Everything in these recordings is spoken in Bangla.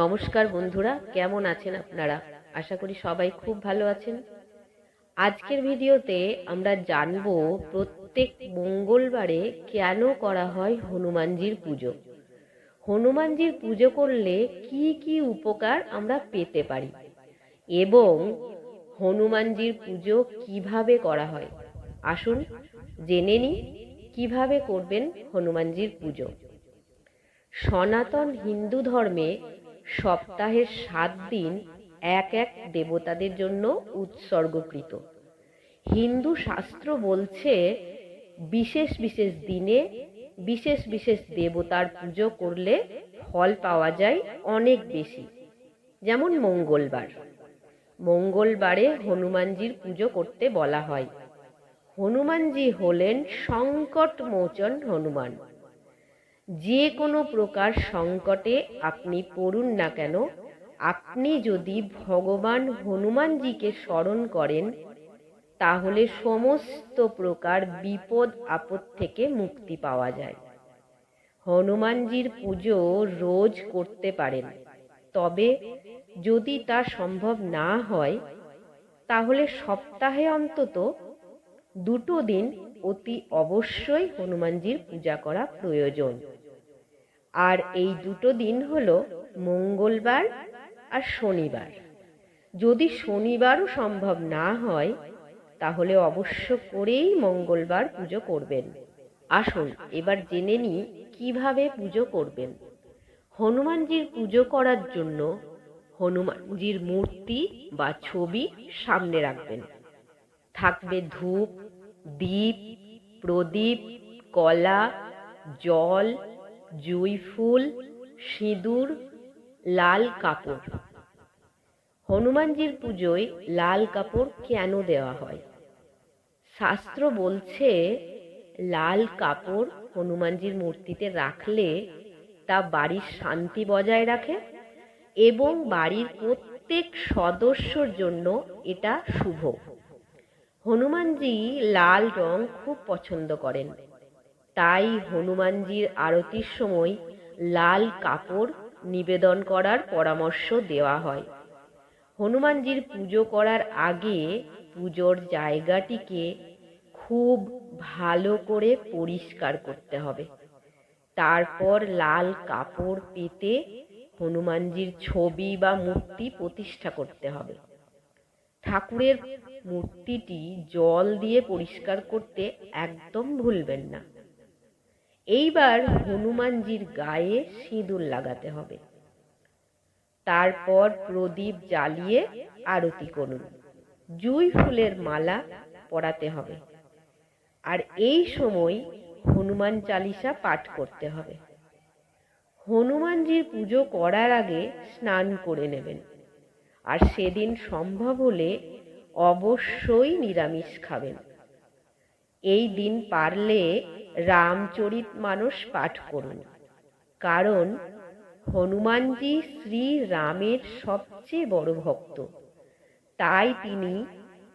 নমস্কার বন্ধুরা, কেমন আছেন আপনারা? আশা করি সবাই খুব ভালো আছেন। আজকের ভিডিওতে আমরা জানব প্রত্যেক মঙ্গলবারে কেন করা হয় হনুমানজির পুজো? হনুমানজির পুজো করলে কি কি উপকার আমরা পেতে পারি? এবং হনুমানজির পুজো কীভাবে করা হয়? আসুন জেনে নিই কীভাবে করবেন হনুমানজির পুজো। সনাতন হিন্দু ধর্মে সপ্তাহের সাত দিন এক এক দেবতাদের জন্য উৎসর্গকৃত। হিন্দু শাস্ত্র বলছে, বিশেষ বিশেষ দিনে বিশেষ বিশেষ দেবতার পুজো করলে ফল পাওয়া যায় অনেক বেশি, যেমন মঙ্গলবার। মঙ্গলবারে হনুমানজির পুজো করতে বলা হয়। হনুমানজি হলেন সংকট মোচন হনুমান। যে কোনো প্রকার সংকটে আপনি পড়ুন না কেন, আপনি যদি ভগবান হনুমানজিকে স্মরণ করেন, তাহলে সমস্ত প্রকার বিপদ আপদ থেকে মুক্তি পাওয়া যায়। হনুমানজির পুজো রোজ করতে পারেন। তবে যদি তা সম্ভব না হয়, তাহলে সপ্তাহে অন্তত দুটো দিন অতি অবশ্যই হনুমানজির পূজা করা প্রয়োজন। আর এই দুটো দিন হল মঙ্গলবার আর শনিবার। যদি শনিবারও সম্ভব না হয়, তাহলে অবশ্য করেই মঙ্গলবার পুজো করবেন। আসুন, এবার জেনে নিই কীভাবে পুজো করবেন। হনুমানজির পুজো করার জন্য হনুমানজির মূর্তি বা ছবি সামনে রাখবেন। থাকবে ধূপ দীপ প্রদীপ, কলা, জল জুই ফুল সিঁদুর, লাল কাপড়। হনুমানজির পুজোয় লাল কাপড় কেন দেওয়া হয়? শাস্ত্র বলছে, লাল কাপড় হনুমানজির মূর্তিতে রাখলে তা বাড়ির শান্তি বজায় রাখে এবং বাড়ির প্রত্যেক সদস্যর জন্য এটা শুভ। হনুমানজি লাল রং খুব পছন্দ করেন। তাই হনুমানজির আরতির সময় লাল কাপড় নিবেদন করার পরামর্শ দেওয়া হয়। হনুমানজির পুজো করার আগে পুজোর জায়গাটিকে খুব ভালো করে পরিষ্কার করতে হবে। তারপর লাল কাপড় পেতে হনুমানজির ছবি বা মূর্তি প্রতিষ্ঠা করতে হবে। ঠাকুরের মূর্তিটি জল দিয়ে পরিষ্কার করতে একদম ভুলবেন না। এইবার হনুমানজির গায়ে সিঁদুর লাগাতে হবে। তারপর প্রদীপ জ্বালিয়ে আরতি করুন। জুই ফুলের মালা পরাতে হবে। আর এই সময় হনুমান চালিসা পাঠ করতে হবে। হনুমানজির পুজো করার আগে স্নান করে নেবেন। আর সেদিন সম্ভব হলে অবশ্যই নিরামিষ খাবেন। এই দিন পারলে রামচরিত মানস পাঠ করুন। কারণ হনুমানজি শ্রী রামের সবচেয়ে বড় ভক্ত। তাই তিনি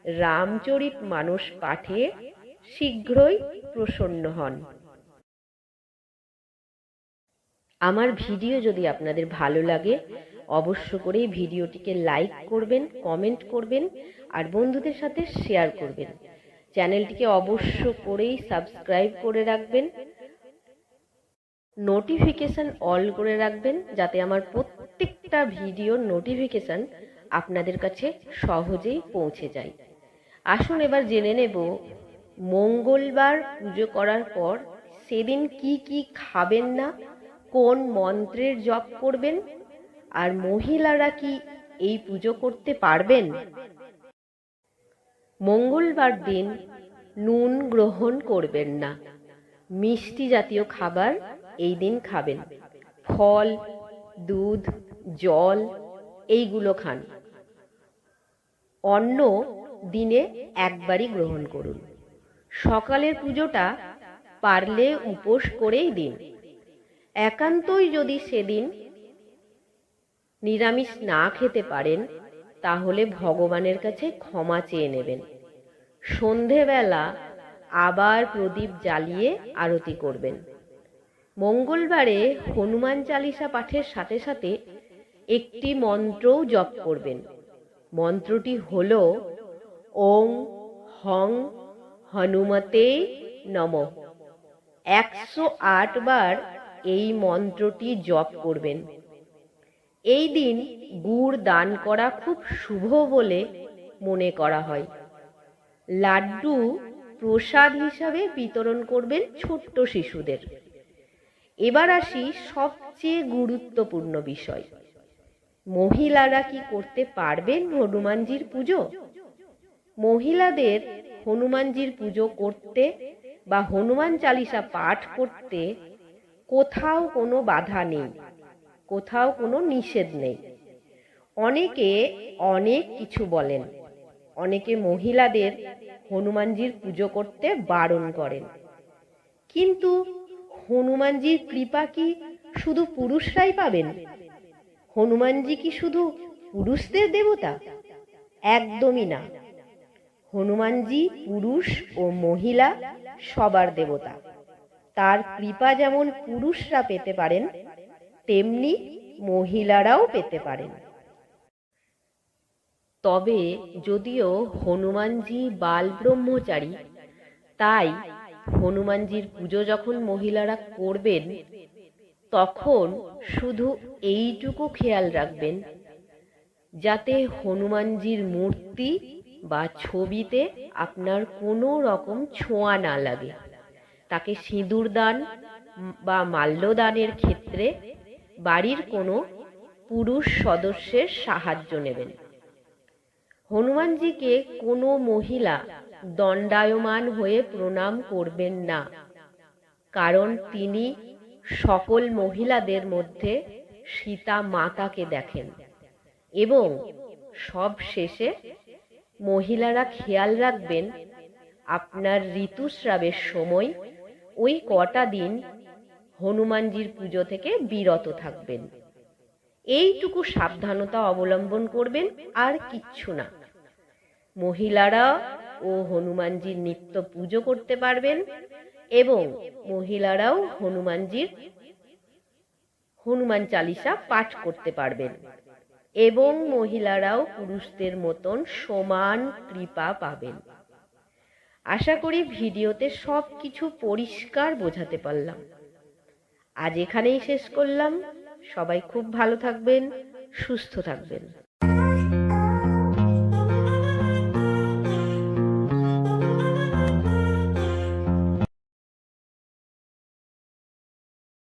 রামচরিত মানস পাঠে শীঘ্রই প্রসন্ন হন। আমার ভিডিও যদি আপনাদের ভালো লাগে, অবশ্য করেই ভিডিওটিকে লাইক করবেন, কমেন্ট করবেন আর বন্ধুদের সাথে শেয়ার করবেন। চ্যানেলটিকে অবশ্য করেই সাবস্ক্রাইব করে রাখবেন। নোটিফিকেশন অল করে রাখবেন যাতে আমার প্রত্যেকটা ভিডিওর নোটিফিকেশন আপনাদের কাছে সহজেই পৌঁছে যায়। আসুন এবার জেনে নেব, মঙ্গলবার পুজো করার পর সেদিন কি কি খাবেন না, কোন মন্ত্রের জপ করবেন, আর মহিলারা কি এই পুজো করতে পারবেন? মঙ্গলবার দিন নুন গ্রহণ করবেন না। মিষ্টি জাতীয় খাবার এই দিন খাবেন। ফল, দুধ, জল, এইগুলো খান। অন্ন দিনে একবারই গ্রহণ করুন। সকালের পুজোটা পারলে উপোস করেই দিন। একান্তই যদি সেদিন নিরামিষ না খেতে পারেন তাহলে ভগবানের কাছে ক্ষমা চেয়ে নেবেন। সন্ধেবেলা আবার প্রদীপ জ্বালিয়ে আরতি করবেন। মঙ্গলবারে হনুমান চালিসা পাঠের সাথে সাথে একটি মন্ত্রও জপ করবেন। মন্ত্রটি হল, ওং হং হনুমতে নমঃ। একশো আট বার এই মন্ত্রটি জপ করবেন। এই দিন গুড় দান করা খুব শুভ বলে মনে করা হয়। লাড্ডু প্রসাদ হিসাবে বিতরণ করবেন ছোট্ট শিশুদের। এবার আসি সবচেয়ে গুরুত্বপূর্ণ বিষয়। মহিলারা কি করতে পারবেন হনুমানজির পুজো? মহিলাদের হনুমানজির পুজো করতে বা হনুমান চালিসা পাঠ করতে কোথাও কোনো বাধা নেই। কোথাও কোনো নিষেধ নেই। অনেকে অনেক কিছু বলেন। অনেকে মহিলাদের হনুমানজির পুজো করতে বারণ করেন। কিন্তু হনুমানজির কৃপা কি শুধু পুরুষরাই পাবেন? হনুমানজি কি শুধু পুরুষদের দেবতা? একদমই না। হনুমানজি পুরুষ ও মহিলা সবার দেবতা। তার কৃপা যেমন পুরুষরা পেতে পারেন তেমনি মহিলারাও পেতে পারেন। তবে যদিও হনুমানজি বাল ব্রহ্মচারী তাই হনুমানজির পুজো যখন মহিলারা করবেন, তখন শুধু এইটুকু খেয়াল রাখবেন, যাতে হনুমানজির মূর্তি বা ছবিতে আপনার কোনো রকম ছোঁয়া না লাগে। তাকে সিঁদুর দান বা মাল্যদানের ক্ষেত্রে বাড়ির কোনো পুরুষ সদস্যের সাহায্য নেবেন। হনুমানজিকে কোনো মহিলা দণ্ডায়মান হয়ে প্রণাম করবেন না, কারণ তিনি সকল মহিলাদের মধ্যে সীতা মাতাকে দেখেন এবং সব শেষে মহিলারা খেয়াল রাখবেন, আপনার ঋতুস্রাবের সময় ওই কটা দিন হনুমানজির পুজো থেকে বিরত থাকবেন। এইটুকু সাবধানতা অবলম্বন করবেন আর কিচ্ছু না। মহিলারা ও হনুমানজির নিত্য পুজো করতে পারবেন এবং মহিলারাও হনুমানজির, হনুমান চালিসা পাঠ করতে পারবেন এবং মহিলারাও পুরুষদের মতন সমান কৃপা পাবেন। আশা করি ভিডিওতে সব কিছু পরিষ্কার বোঝাতে পারলাম। আজ এখানেই শেষ করলাম। সবাই খুব ভালো থাকবেন সুস্থ থাকবেন।